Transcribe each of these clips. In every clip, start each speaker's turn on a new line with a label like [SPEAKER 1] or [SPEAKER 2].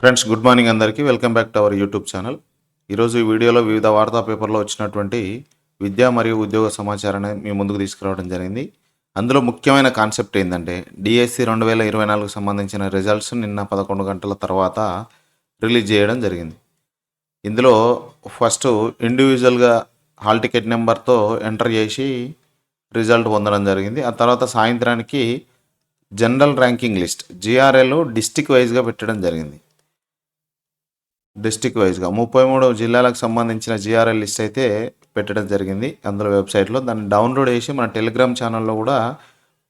[SPEAKER 1] Friends good morning అందరికీ. Welcome back to our YouTube channel ఈరోజు ఈ వీడియోలో వివిధ వార్తా పేపర్లో వచ్చినటువంటి విద్య మరియు ఉద్యోగ సమాచారాన్ని మీ ముందుకు తీసుకురావడం జరిగింది. అందులో ముఖ్యమైన కాన్సెప్ట్ ఏంటంటే డిఎస్సి రెండు వేల ఇరవై నాలుగుకు సంబంధించిన రిజల్ట్స్ నిన్న పదకొండు గంటల తర్వాత రిలీజ్ చేయడం జరిగింది. ఇందులో ఫస్ట్ ఇండివిజువల్గా హాల్ టికెట్ నెంబర్తో ఎంటర్ చేసి రిజల్ట్ పొందడం జరిగింది. ఆ తర్వాత సాయంత్రానికి general ranking list GRL district వైజ్గా పెట్టడం జరిగింది. డిస్టిక్ వైజ్గా ముప్పై మూడు జిల్లాలకు సంబంధించిన జిఆర్ఎల్ లిస్ట్ అయితే పెట్టడం జరిగింది. అందులో వెబ్సైట్లో దాన్ని డౌన్లోడ్ చేసి మన టెలిగ్రామ్ ఛానల్లో కూడా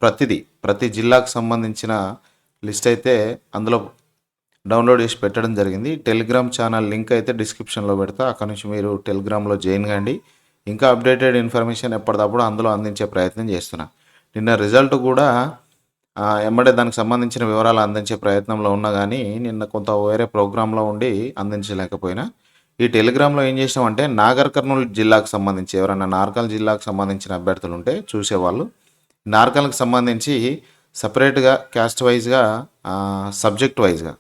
[SPEAKER 1] ప్రతిదీ ప్రతి జిల్లాకు సంబంధించిన లిస్ట్ అయితే అందులో డౌన్లోడ్ చేసి పెట్టడం జరిగింది. టెలిగ్రామ్ ఛానల్ లింక్ అయితే డిస్క్రిప్షన్లో పెడతా అక్కడ నుంచి మీరు టెలిగ్రామ్లో జాయిన్ కండి. ఇంకా అప్డేటెడ్ ఇన్ఫర్మేషన్ ఎప్పటికప్పుడు అందులో అందించే ప్రయత్నం చేస్తున్నా. నిన్న రిజల్ట్ కూడా ఎమ్మడే దానికి సంబంధించిన వివరాలు అందించే ప్రయత్నంలో ఉన్నా కానీ నిన్న కొంత వేరే ప్రోగ్రాంలో ఉండి అందించలేకపోయినా ఈ టెలిగ్రామ్లో ఏం చేసామంటే నాగర్ కర్నూలు జిల్లాకు సంబంధించి ఎవరైనా నార్కల్ జిల్లాకు సంబంధించిన అభ్యర్థులు ఉంటే చూసేవాళ్ళు. నార్కల్కి సంబంధించి సపరేట్గా క్యాస్ట్ వైజ్గా సబ్జెక్ట్ వైజ్గా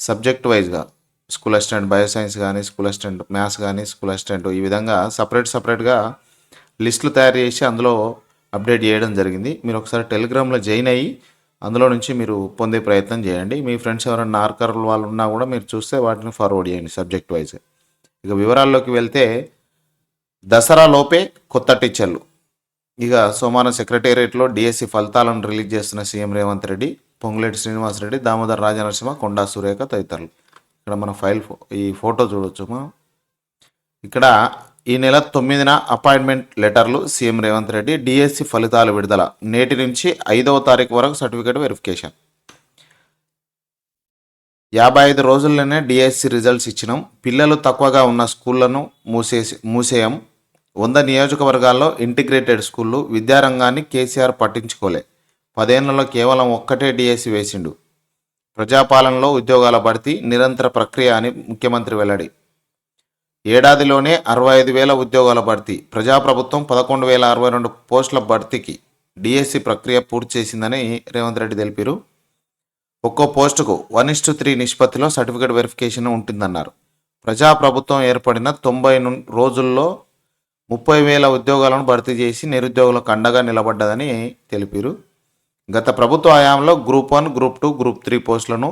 [SPEAKER 1] సబ్జెక్ట్ వైజ్గా స్కూల్ అసిస్టెంట్ బయోసైన్స్ కానీ స్కూల్ అసిస్టెంట్ మ్యాథ్స్ కానీ స్కూల్ అసిస్టెంట్ ఈ విధంగా సపరేట్ సపరేట్గా లిస్టులు తయారు చేసి అందులో అప్డేట్ చేయడం జరిగింది. మీరు ఒకసారి టెలిగ్రామ్లో జాయిన్ అయ్యి అందులో నుంచి మీరు పొందే ప్రయత్నం చేయండి. మీ ఫ్రెండ్స్ ఎవరైనా నార్కర్ వాళ్ళు ఉన్నా కూడా మీరు చూస్తే వాటిని ఫార్వర్డ్ చేయండి సబ్జెక్ట్ వైజ్. ఇక వివరాల్లోకి వెళ్తే దసరా లోపే కొత్త టీచర్లు. ఇక సోమవారం సెక్రటేరియట్లో డిఎస్సి ఫలితాలను రిలీజ్ చేస్తున్న సీఎం రేవంత్ రెడ్డి పొంగులేటి శ్రీనివాసరెడ్డి దామోదర్ రాజనరసింహ కొండా సురేఖ తదితరులు. ఇక్కడ మన ఫైల్ ఈ ఫోటో చూడొచ్చు. మనం ఇక్కడ ఈ నెల తొమ్మిదిన అపాయింట్మెంట్ లెటర్లు సీఎం రేవంత్ రెడ్డి డిఎస్సి ఫలితాలు విడుదల. నేటి నుంచి ఐదవ తారీఖు వరకు సర్టిఫికేట్ వెరిఫికేషన్. యాభై ఐదు రోజుల్లోనే డిఎస్సి రిజల్ట్స్ ఇచ్చినాం. పిల్లలు తక్కువగా ఉన్న స్కూళ్ళను మూసేసి మూసేయం. వంద నియోజకవర్గాల్లో ఇంటిగ్రేటెడ్ స్కూళ్ళు విద్యారంగాన్ని కేసీఆర్ పట్టించుకోలే. పదేళ్ళలో కేవలం ఒక్కటే డిఎస్సి వేసిండు. ప్రజాపాలనలో ఉద్యోగాల భర్తీ నిరంతర ప్రక్రియ అని ముఖ్యమంత్రి వెల్లడి. ఏడాదిలోనే అరవై ఐదు వేల ఉద్యోగాల భర్తీ ప్రజాప్రభుత్వం పదకొండు వేల అరవై రెండు పోస్టుల భర్తీకి డిఎస్సి ప్రక్రియ పూర్తి చేసిందని రేవంత్ రెడ్డి తెలిపారు. ఒక్కో పోస్టుకు వన్ ఇస్టు త్రీ నిష్పత్తిలో సర్టిఫికేట్ వెరిఫికేషన్ ఉంటుందన్నారు. ప్రజాప్రభుత్వం ఏర్పడిన తొంభై రోజుల్లో ముప్పై వేల ఉద్యోగాలను భర్తీ చేసి నిరుద్యోగులకు అండగా నిలబడ్డదని తెలిపారు. గత ప్రభుత్వ హయాంలో group one group two group three పోస్టులను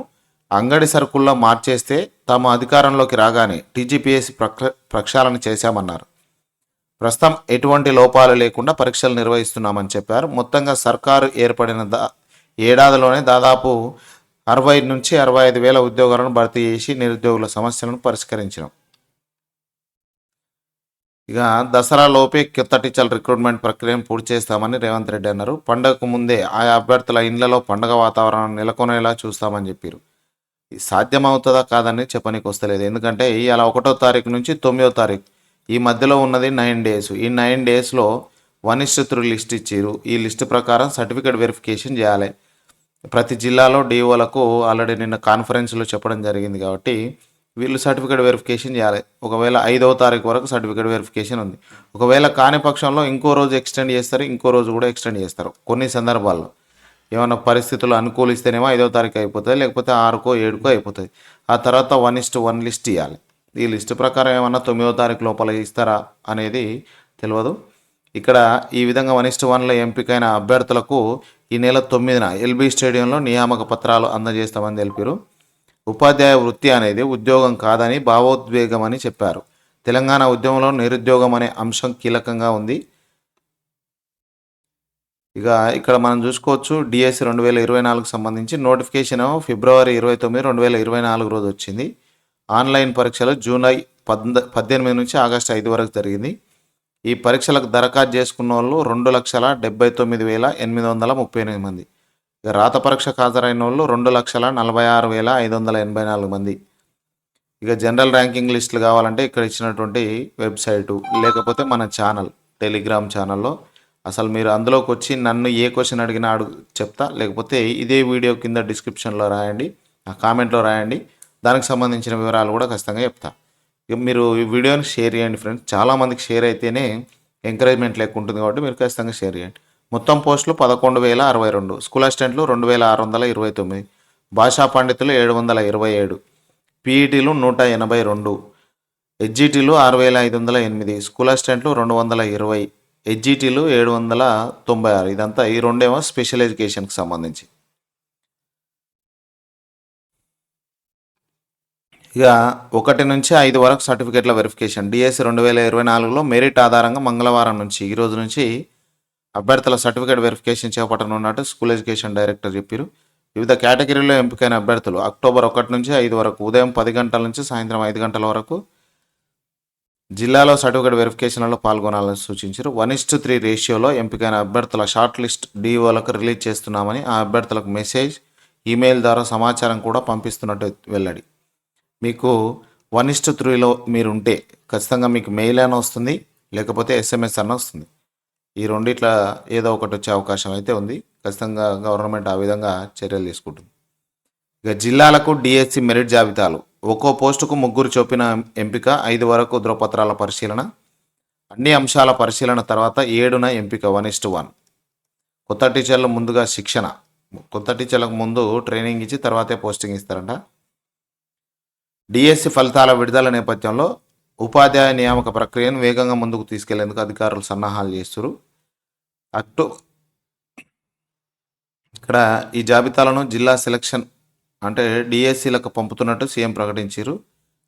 [SPEAKER 1] అంగడి సరుకుల్లో మార్చేస్తే తాము అధికారంలోకి రాగానే టీజీపీఎస్సీ ప్రక్ష ప్రక్షాళన చేశామన్నారు. ప్రస్తుతం ఎటువంటి లోపాలు లేకుండా పరీక్షలు నిర్వహిస్తున్నామని చెప్పారు. మొత్తంగా సర్కారు ఏర్పడిన దా ఏడాదిలోనే దాదాపు అరవై నుంచి అరవై ఐదు వేల ఉద్యోగాలను భర్తీ చేసి నిరుద్యోగుల సమస్యలను పరిష్కరించడం ఇక దసరాలోపే కొత్త టీచర్ల రిక్రూట్మెంట్ ప్రక్రియను పూర్తి చేస్తామని రేవంత్ రెడ్డి అన్నారు. పండగకు ముందే ఆయా అభ్యర్థుల ఇండ్లలో పండగ వాతావరణం నెలకొనేలా చూస్తామని చెప్పారు. సాధ్యమవుతుందా కాదని చెప్పనీకి వస్తలేదు. ఎందుకంటే ఇవాళ ఒకటో తారీఖు నుంచి తొమ్మిదో తారీఖు ఈ మధ్యలో ఉన్నది నైన్ డేస్. ఈ నైన్ డేస్లో వన్ లిస్ట్ ఇచ్చారు ఈ లిస్ట్ ప్రకారం సర్టిఫికేట్ వెరిఫికేషన్ చేయాలి. ప్రతి జిల్లాలో డిఓలకు ఆల్రెడీ నిన్న కాన్ఫరెన్స్లో చెప్పడం జరిగింది కాబట్టి వీళ్ళు సర్టిఫికేట్ వెరిఫికేషన్ చేయాలి. ఒకవేళ ఐదవ తారీఖు వరకు సర్టిఫికేట్ వెరిఫికేషన్ ఉంది. ఒకవేళ కాని పక్షంలో ఇంకో రోజు ఎక్స్టెండ్ చేస్తారు ఇంకో రోజు కూడా ఎక్స్టెండ్ చేస్తారు కొన్ని సందర్భాల్లో. ఏమైనా పరిస్థితులు అనుకూలిస్తేనేమో ఐదో తారీఖు అయిపోతుంది లేకపోతే ఆరుకో ఏడుకో అయిపోతుంది. ఆ తర్వాత వన్ ఇస్ట్ వన్ లిస్ట్ ఇవ్వాలి ఈ లిస్ట్ ప్రకారం ఏమన్నా తొమ్మిదో తారీఖు లోపల ఇస్తారా అనేది తెలియదు ఇక్కడ ఈ విధంగా వన్ ఇస్ట్ వన్లో ఎంపికైన అభ్యర్థులకు ఈ నెల తొమ్మిదిన ఎల్బీ స్టేడియంలో నియామక పత్రాలు అందజేస్తామని తెలిపారు. ఉపాధ్యాయ వృత్తి అనేది ఉద్యోగం కాదని భావోద్వేగం అని చెప్పారు. తెలంగాణ ఉద్యమంలో నిరుద్యోగం అనే అంశం కీలకంగా ఉంది. ఇక ఇక్కడ మనం చూసుకోవచ్చు డిఎస్సి రెండు వేల ఇరవై నాలుగు సంబంధించి నోటిఫికేషన్ ఫిబ్రవరి ఇరవై తొమ్మిది రెండు వేల ఇరవై నాలుగు రోజు వచ్చింది. ఆన్లైన్ పరీక్షలు జూలై పద్ద పద్దెనిమిది నుంచి ఆగస్టు ఐదు వరకు జరిగింది. ఈ పరీక్షలకు దరఖాస్తు చేసుకున్న వాళ్ళు రెండు లక్షల డెబ్బై తొమ్మిది వేల ఎనిమిది వందల ముప్పై ఎనిమిది మంది. ఇక రాత పరీక్షకు హాజరైన వాళ్ళు రెండు లక్షల నలభై ఆరు వేల ఐదు వందల ఎనభై నాలుగు మంది. ఇక జనరల్ ర్యాంకింగ్ లిస్టులు కావాలంటే ఇక్కడ ఇచ్చినటువంటి వెబ్సైటు లేకపోతే మన ఛానల్ టెలిగ్రామ్ ఛానల్లో అసలు మీరు అందులోకి వచ్చి నన్ను ఏ క్వశ్చన్ అడిగినా అడుగు చెప్తా. లేకపోతే ఇదే వీడియో కింద డిస్క్రిప్షన్లో రాయండి ఆ కామెంట్లో రాయండి. దానికి సంబంధించిన వివరాలు కూడా ఖచ్చితంగా చెప్తా. మీరు ఈ వీడియోని షేర్ చేయండి ఫ్రెండ్స్ చాలామందికి షేర్ అయితేనే ఎంకరేజ్మెంట్ లెక్క ఉంటుంది కాబట్టి మీరు ఖచ్చితంగా షేర్ చేయండి. మొత్తం పోస్టులు పదకొండు వేల అరవై రెండు స్కూల్ అసిస్టెంట్లు రెండు వేల ఆరు వందల ఇరవై తొమ్మిది భాషా పండితులు ఏడు వందల ఇరవై ఏడు పీఈటీలు నూట ఎనభై రెండు హెచ్జిటీలు ఆరు వేల ఐదు వందల ఎనిమిది స్కూల్ అసిస్టెంట్లు రెండు వందల ఇరవై హెచ్జిటీలు ఏడు వందల తొంభై ఆరు. ఇదంతా ఈ రెండేమో స్పెషల్ ఎడ్యుకేషన్కి సంబంధించి. ఇక ఒకటి నుంచి ఐదు వరకు సర్టిఫికేట్ల వెరిఫికేషన్ డిఎస్సి రెండు వేల ఇరవై నాలుగులో మెరిట్ ఆధారంగా మంగళవారం నుంచి ఈ రోజు నుంచి అభ్యర్థుల సర్టిఫికేట్ వెరిఫికేషన్ చేపట్టనున్నట్టు స్కూల్ ఎడ్యుకేషన్ డైరెక్టర్ చెప్పారు. వివిధ కేటగిరీలో ఎంపికైన అభ్యర్థులు అక్టోబర్ ఒకటి నుంచి ఐదు వరకు ఉదయం పది గంటల నుంచి సాయంత్రం ఐదు గంటల వరకు జిల్లాలో సర్టిఫికేట్ వెరిఫికేషన్లో పాల్గొనాలని సూచించారు. వన్ ఇస్ టు త్రీ రేషియోలో ఎంపికైన అభ్యర్థుల షార్ట్ లిస్ట్ డిఓలకు రిలీజ్ చేస్తున్నామని ఆ అభ్యర్థులకు మెసేజ్ ఈమెయిల్ ద్వారా సమాచారం కూడా పంపిస్తున్నట్టు వెల్లడి. మీకు వన్ ఇస్ టు త్రీలో మీరు ఉంటే ఖచ్చితంగా మీకు మెయిల్ అయినా వస్తుంది లేకపోతే ఎస్ఎంఎస్ అన్న వస్తుంది. ఈ రెండిట్ల ఏదో ఒకటి వచ్చే అవకాశం అయితే ఉంది. ఖచ్చితంగా గవర్నమెంట్ ఆ విధంగా చర్యలు తీసుకుంటుంది. ఇక జిల్లాలకు డిఎస్సి మెరిట్ జాబితాలు. ఒక్కో పోస్టుకు ముగ్గురు చొప్పిన ఎంపిక ఐదు వరకు ధృవపత్రాల పరిశీలన అన్ని అంశాల పరిశీలన తర్వాత ఏడున ఎంపిక వన్ ఇస్ వన్. కొత్త టీచర్లు ముందుగా శిక్షణ. కొత్త టీచర్లకు ముందు ట్రైనింగ్ ఇచ్చి తర్వాతే పోస్టింగ్ ఇస్తారంట. డిఎస్సి ఫలితాల విడుదల నేపథ్యంలో ఉపాధ్యాయ నియామక ప్రక్రియను వేగంగా ముందుకు తీసుకెళ్ళేందుకు అధికారులు సన్నాహాలు చేస్తున్నారు అక్టో ఇక్కడ ఈ జాబితాలను జిల్లా సెలక్షన్ అంటే డిఎస్సీలకు పంపుతున్నట్టు సీఎం ప్రకటించారు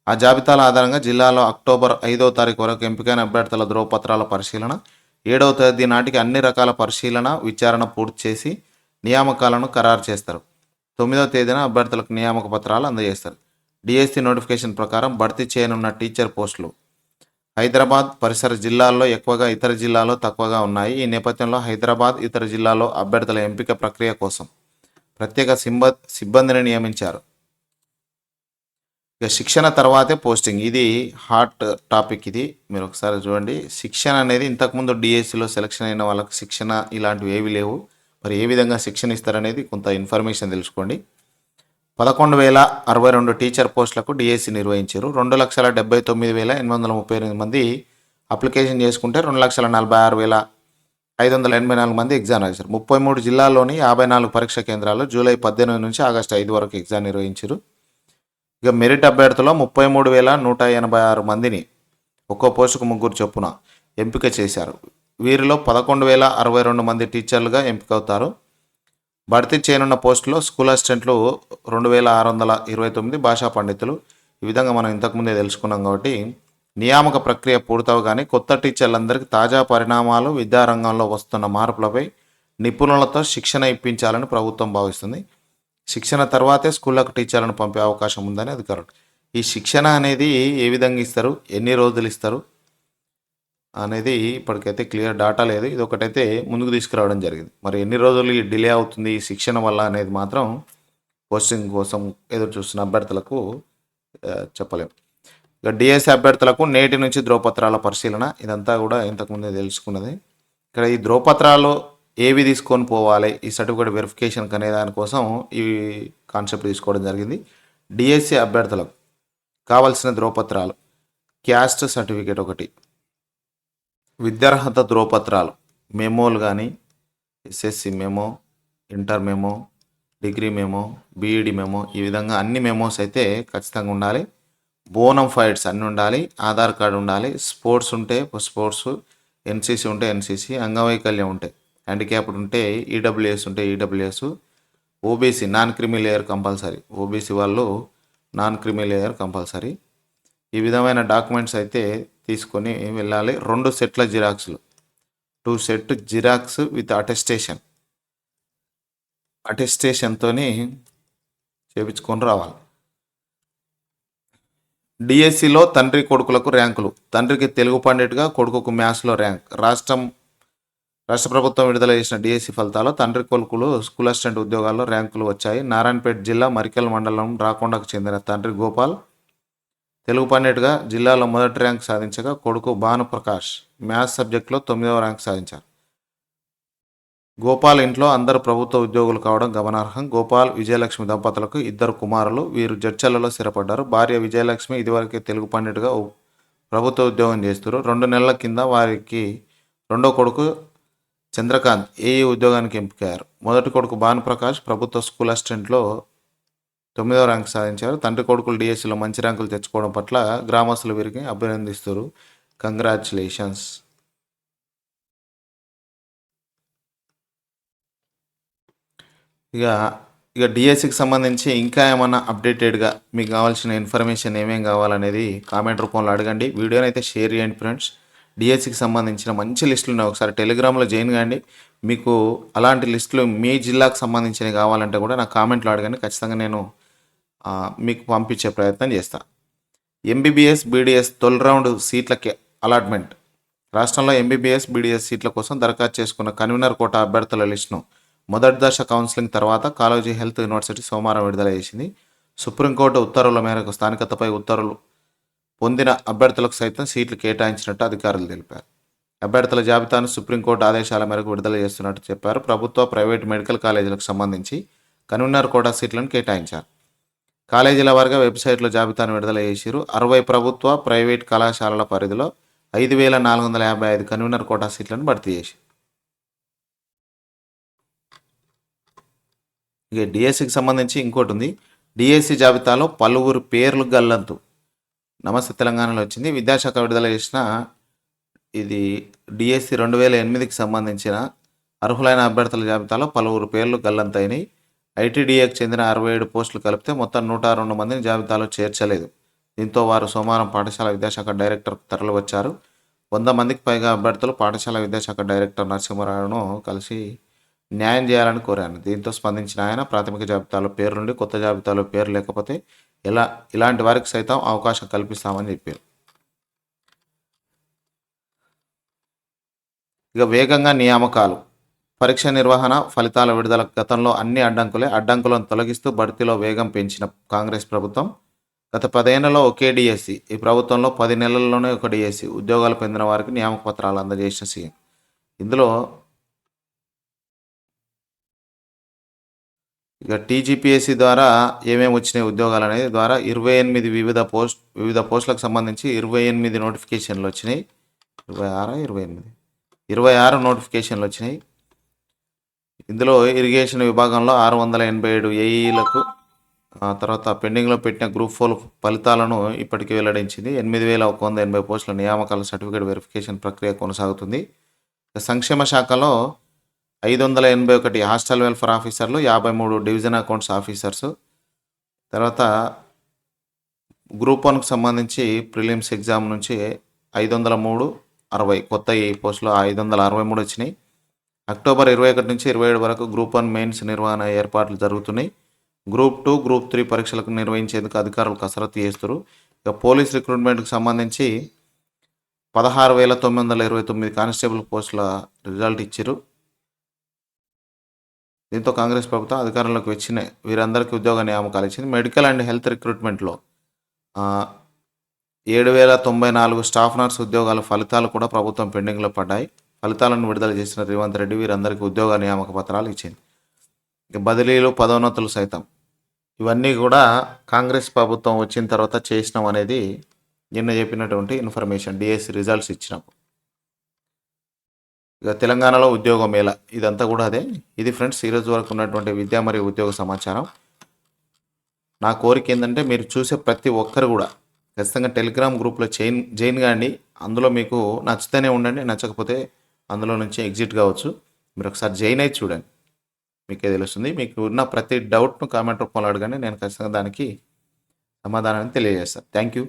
[SPEAKER 1] ఆ జాబితాల ఆధారంగా జిల్లాలో అక్టోబర్ ఐదో తారీఖు వరకు ఎంపికైన అభ్యర్థుల ధ్రువపత్రాల పరిశీలన ఏడవ తేదీ నాటికి అన్ని రకాల పరిశీలన విచారణ పూర్తి చేసి నియామకాలను ఖరారు చేస్తారు. తొమ్మిదవ తేదీన అభ్యర్థులకు నియామక పత్రాలు అందజేస్తారు. డిఎస్సి నోటిఫికేషన్ ప్రకారం భర్తీ చేయనున్న టీచర్ పోస్టులు. హైదరాబాద్ పరిసర జిల్లాల్లో ఎక్కువగా ఇతర జిల్లాలో తక్కువగా ఉన్నాయి. ఈ నేపథ్యంలో హైదరాబాద్ ఇతర జిల్లాల్లో అభ్యర్థుల ఎంపిక ప్రక్రియ కోసం ప్రత్యేక సింబ సిబ్బందిని నియమించారు. ఇక శిక్షణ తర్వాతే పోస్టింగ్. ఇది హాట్ టాపిక్ ఇది. మీరు ఒకసారి చూడండి. శిక్షణ అనేది ఇంతకుముందు డిఎస్సిలో సెలక్షన్ అయిన వాళ్ళకి శిక్షణ ఇలాంటివి ఏవి లేవు. మరి ఏ విధంగా శిక్షణ ఇస్తారనేది కొంత ఇన్ఫర్మేషన్ తెలుసుకోండి. పదకొండు వేల అరవై రెండు టీచర్ పోస్టులకు డిఎస్సి నిర్వహించారు. రెండు లక్షల డెబ్బై తొమ్మిది వేల ఎనిమిది వందల ముప్పై ఎనిమిది మంది అప్లికేషన్ చేసుకుంటే రెండు లక్షల నలభై ఆరు వేల ఐదు వందల ఎనభై నాలుగు మంది ఎగ్జామ్ రాశారు. ముప్పై మూడు జిల్లాల్లోని యాభై నాలుగు పరీక్ష కేంద్రాలు జూలై పద్దెనిమిది నుంచి ఆగస్టు ఐదు వరకు ఎగ్జామ్ నిర్వహించారు. ఇక మెరిట్ అభ్యర్థుల్లో ముప్పై మూడు వేల నూట ఎనభై ఆరు మందిని ఒక్కో పోస్టుకు ముగ్గురు చొప్పున ఎంపిక చేశారు. వీరిలో పదకొండు వేల అరవై రెండు మంది టీచర్లుగా ఎంపికవుతారు. భర్తీ చేయనున్న పోస్టులో స్కూల్ అసిస్టెంట్లు రెండు వేల ఆరు వందల ఇరవై తొమ్మిది భాషా పండితులు. ఈ విధంగా మనం ఇంతకుముందే తెలుసుకున్నాం కాబట్టి నియామక ప్రక్రియ పూర్తవగానే కొత్త టీచర్లందరికీ తాజా పరిణామాలు విద్యారంగంలో వస్తున్న మార్పులపై నిపుణులతో శిక్షణ ఇప్పించాలని ప్రభుత్వం భావిస్తుంది. శిక్షణ తర్వాతే స్కూళ్ళకు టీచర్లను పంపే అవకాశం ఉందని అధికారులు. ఈ శిక్షణ అనేది ఏ విధంగా ఇస్తారు? ఎన్ని రోజులు ఇస్తారు? అనేది ఇప్పటికైతే క్లియర్ డాటా లేదు. ఇది ఒకటైతే ముందుకు తీసుకురావడం జరిగింది. మరి ఎన్ని రోజులు డిలే అవుతుంది? ఈ శిక్షణ వల్ల అనేది మాత్రం పోస్టింగ్ కోసం ఎదురు చూస్తున్న అభ్యర్థులకు చెప్పలేము ఇక డిఎస్సి అభ్యర్థులకు నేటి నుంచి ధ్రువపత్రాల పరిశీలన. ఇదంతా కూడా ఇంతకుముందే తెలుసుకున్నది. ఇక్కడ ఈ ధ్రువపత్రాలు ఏవి తీసుకొని పోవాలి? ఈ సర్టిఫికేట్ వెరిఫికేషన్కి అనే దానికోసం ఈ కాన్సెప్ట్ తీసుకోవడం జరిగింది. డిఎస్సి అభ్యర్థులకు కావాల్సిన ధ్రువపత్రాలు క్యాస్ట్ సర్టిఫికేట్ ఒకటి. విద్యార్హత ధ్రువపత్రాలు మెమోలు కానీ SSC memo inter memo degree memo BEd memo ఈ విధంగా అన్ని మెమోస్ అయితే ఖచ్చితంగా ఉండాలి. బోనం ఫైడ్స్ అన్నీ ఉండాలి ఆధార్ కార్డు ఉండాలి స్పోర్ట్స్ ఉంటే స్పోర్ట్స్ ఎన్సీసీ ఉంటే ఎన్సీసీ అంగవైకల్యం ఉంటే హ్యాండిక్యాప్డ్ ఉంటే ఈడబ్ల్యూఎస్ ఉంటే EWS OBC non creamy layer compulsory. OBC వాళ్ళు నాన్ క్రిమి లేయర్ కంపల్సరీ. ఈ విధమైన డాక్యుమెంట్స్ అయితే తీసుకొని వెళ్ళాలి. రెండు సెట్ల జిరాక్స్లు. Two set xerox with attestation. అటెస్టేషన్తో చేపించుకొని రావాలి. డిఎస్సిలో తండ్రి కొడుకులకు ర్యాంకులు. తండ్రికి తెలుగు పండిట్గా కొడుకుకు మ్యాథ్స్లో ర్యాంక్. రాష్ట్రం రాష్ట్ర ప్రభుత్వం విడుదల చేసిన డిఎస్సి ఫలితాల్లో తండ్రి కొడుకులు స్కూల్ అసిస్టెంట్ ఉద్యోగాల్లో ర్యాంకులు వచ్చాయి. నారాయణపేట జిల్లా మరికల్ మండలం రాకొండకు చెందిన తండ్రి గోపాల్ తెలుగు పండిట్గా జిల్లాలో మొదటి ర్యాంక్ సాధించగా కొడుకు భానుప్రకాష్ మ్యాథ్స్ సబ్జెక్టులో తొమ్మిదవ ర్యాంక్ సాధించారు. గోపాల్ ఇంట్లో అందరు ప్రభుత్వ ఉద్యోగులు కావడం గమనార్హం. గోపాల్ విజయలక్ష్మి దంపతులకు ఇద్దరు కుమారులు. వీరు జడ్చర్లలో స్థిరపడ్డారు. భార్య విజయలక్ష్మి ఇదివరకే తెలుగు పండిట్గా ప్రభుత్వ ఉద్యోగం చేస్తారు రెండు నెలల కింద వారికి రెండో కొడుకు చంద్రకాంత్ ఏఈ ఉద్యోగానికి ఎంపికయ్యారు? మొదటి కొడుకు భానుప్రకాష్ ప్రభుత్వ స్కూల్ అసిస్టెంట్లో తొమ్మిదవ ర్యాంక్ సాధించారు. తండ్రి కొడుకులు డిఎస్సిలో మంచి ర్యాంకులు తెచ్చుకోవడం పట్ల గ్రామస్తులు వీరికి అభినందిస్తారు కంగ్రాచులేషన్స్. ఇక ఇక డిఎస్సికి సంబంధించి ఇంకా ఏమైనా అప్డేటెడ్గా మీకు కావాల్సిన ఇన్ఫర్మేషన్ ఏమేమి కావాలనేది కామెంట్ రూపంలో అడగండి. వీడియోని అయితే షేర్ చేయండి ఫ్రెండ్స్. డిఎస్సికి సంబంధించిన మంచి లిస్టులు ఉన్నాయి. ఒకసారి టెలిగ్రామ్లో జాయిన్ కాండి. మీకు అలాంటి లిస్టులు మీ జిల్లాకు సంబంధించినవి కావాలంటే కూడా నా కామెంట్లో అడగండి. ఖచ్చితంగా నేను మీకు పంపించే ప్రయత్నం చేస్తాను ఎంబీబీఎస్ బీడీఎస్ తొలి రౌండ్ సీట్లకి అలాట్మెంట్. రాష్ట్రంలో ఎంబీబీఎస్ బీడీఎస్ సీట్ల కోసం దరఖాస్తు చేసుకున్న కన్వీనర్ కోట అభ్యర్థుల లిస్టును మొదటి దశ కౌన్సిలింగ్ తర్వాత కాలేజీ హెల్త్ యూనివర్సిటీ సోమవారం విడుదల చేసింది. సుప్రీంకోర్టు ఉత్తర్వుల మేరకు స్థానికతపై ఉత్తర్వులు పొందిన అభ్యర్థులకు సైతం సీట్లు కేటాయించినట్టు అధికారులు తెలిపారు. అభ్యర్థుల జాబితాను సుప్రీంకోర్టు ఆదేశాల మేరకు విడుదల చేస్తున్నట్టు చెప్పారు. ప్రభుత్వ ప్రైవేట్ మెడికల్ కాలేజీలకు సంబంధించి కన్వీనర్ కోటా సీట్లను కేటాయించారు. కాలేజీల వారిగా వెబ్సైట్లో జాబితాను విడుదల చేసిరు అరవై ప్రభుత్వ ప్రైవేట్ కళాశాలల పరిధిలో ఐదు వేల నాలుగు వందల యాభై ఐదు కన్వీనర్ కోటా సీట్లను భర్తీ చేశారు. ఇక డిఎస్సికి సంబంధించి ఇంకోటి ఉంది. డిఎస్సి జాబితాలో పలువురు పేర్లు గల్లంతు. నమస్తే తెలంగాణలో వచ్చింది. విద్యాశాఖ విడుదల చేసిన ఇది డిఎస్సి రెండు వేల ఎనిమిదికి సంబంధించిన అర్హులైన అభ్యర్థుల జాబితాలో పలువురు పేర్లు గల్లంతైనాయి ఐటీడీఏకి చెందిన అరవై ఏడు పోస్టులు కలిపితే మొత్తం నూట రెండు మందిని జాబితాలో చేర్చలేదు. దీంతో వారు సోమవారం పాఠశాల విద్యాశాఖ డైరెక్టర్ తరలివచ్చారు వంద మందికి పైగా అభ్యర్థులు పాఠశాల విద్యాశాఖ డైరెక్టర్ నరసింహారావును కలిసి న్యాయం చేయాలని కోరాను. దీంతో స్పందించిన ఆయన ప్రాథమిక జాబితాలో పేరు నుండి కొత్త జాబితాలో పేరు లేకపోతే ఇలా ఇలాంటి వారికి సైతం అవకాశం కల్పిస్తామని చెప్పారు. ఇక వేగంగా నియామకాలు. పరీక్ష నిర్వహణ ఫలితాల విడుదల గతంలో అన్ని అడ్డంకులే అడ్డంకులను తొలగిస్తూ భర్తీలో వేగం పెంచిన కాంగ్రెస్ ప్రభుత్వం. గత పదేళ్ళలో ఒకే డిఎస్సి ఈ ప్రభుత్వంలో పది నెలల్లోనే ఒక డిఎస్సి ఉద్యోగాలు పొందిన వారికి నియామక పత్రాలు అందజేసిన సీఎం. ఇందులో ఇక టీజీపీఎస్సీ ద్వారా ఏమేమి వచ్చినాయి ఉద్యోగాలు అనేది ద్వారా ఇరవై ఎనిమిది వివిధ పోస్ట్ వివిధ పోస్టులకు సంబంధించి ఇరవై ఎనిమిది నోటిఫికేషన్లు వచ్చినాయి. ఇరవై ఆరు ఇరవై ఎనిమిది? ఇరవై ఆరు నోటిఫికేషన్లు వచ్చినాయి. ఇందులో ఇరిగేషన్ విభాగంలో ఆరు వందల ఎనభై ఏడు ఏఈలకు తర్వాత పెండింగ్లో పెట్టిన గ్రూప్ ఫోర్ ఫలితాలను ఇప్పటికీ వెల్లడించింది. ఎనిమిది వేల ఒక వంద ఎనభై పోస్టుల నియామకాల సర్టిఫికేట్ వెరిఫికేషన్ ప్రక్రియ కొనసాగుతుంది. సంక్షేమ శాఖలో ఐదు వందల ఎనభై ఒకటి హాస్టల్ వెల్ఫేర్ ఆఫీసర్లు యాభై మూడు డివిజన్ అకౌంట్స్ ఆఫీసర్స్. తర్వాత గ్రూప్ వన్కి సంబంధించి ప్రిలిమ్స్ ఎగ్జామ్ నుంచి ఐదు వందల మూడు అరవై కొత్త ఈ పోస్టులో ఐదు వందల అరవై మూడు వచ్చినాయి. అక్టోబర్ ఇరవై ఒకటి నుంచి ఇరవై ఏడు వరకు గ్రూప్ వన్ మెయిన్స్ నిర్వహణ ఏర్పాట్లు జరుగుతున్నాయి. గ్రూప్ టూ గ్రూప్ త్రీ పరీక్షలకు నిర్వహించేందుకు అధికారులు కసరత్తు చేస్తారు ఇక పోలీస్ రిక్రూట్మెంట్కి సంబంధించి పదహారు వేల తొమ్మిది వందల ఇరవై తొమ్మిది కానిస్టేబుల్ పోస్టుల రిజల్ట్ ఇచ్చారు దీంతో కాంగ్రెస్ ప్రభుత్వం అధికారంలోకి వచ్చిన వీరందరికీ ఉద్యోగ నియామకాలు ఇచ్చింది మెడికల్ అండ్ హెల్త్ రిక్రూట్మెంట్లో ఏడు వేల తొంభై నాలుగు స్టాఫ్ నర్స్ ఉద్యోగాల ఫలితాలు కూడా ప్రభుత్వం పెండింగ్లో పడ్డాయి. ఫలితాలను విడుదల చేసిన రేవంత్ రెడ్డి వీరందరికీ ఉద్యోగ నియామక పత్రాలు ఇచ్చింది. ఇక బదిలీలు పదోన్నతులు సైతం. ఇవన్నీ కూడా కాంగ్రెస్ ప్రభుత్వం వచ్చిన తర్వాత చేసినాం అనేది నిన్న చెప్పినటువంటి ఇన్ఫర్మేషన్ డిఎస్సి రిజల్ట్స్ ఇచ్చినప్పుడు. ఇక తెలంగాణలో ఉద్యోగ మేళ ఇదంతా కూడా అదే. ఇది ఫ్రెండ్స్ ఈరోజు వరకు ఉన్నటువంటి విద్యా మరియు ఉద్యోగ సమాచారం. నా కోరిక ఏంటంటే మీరు చూసే ప్రతి ఒక్కరు కూడా ఖచ్చితంగా టెలిగ్రామ్ గ్రూప్లో జైన్ జైన్ కాండి. అందులో మీకు నచ్చితేనే ఉండండి నచ్చకపోతే అందులో నుంచి ఎగ్జిట్ కావచ్చు. మీరు ఒకసారి జైన్ అయితే చూడండి. మీకే తెలుస్తుంది. మీకు ఉన్న ప్రతి డౌట్ను కామెంట్ రూపంలో అడగండి. నేను ఖచ్చితంగా దానికి సమాధానాన్ని తెలియజేస్తాను థ్యాంక్ యూ.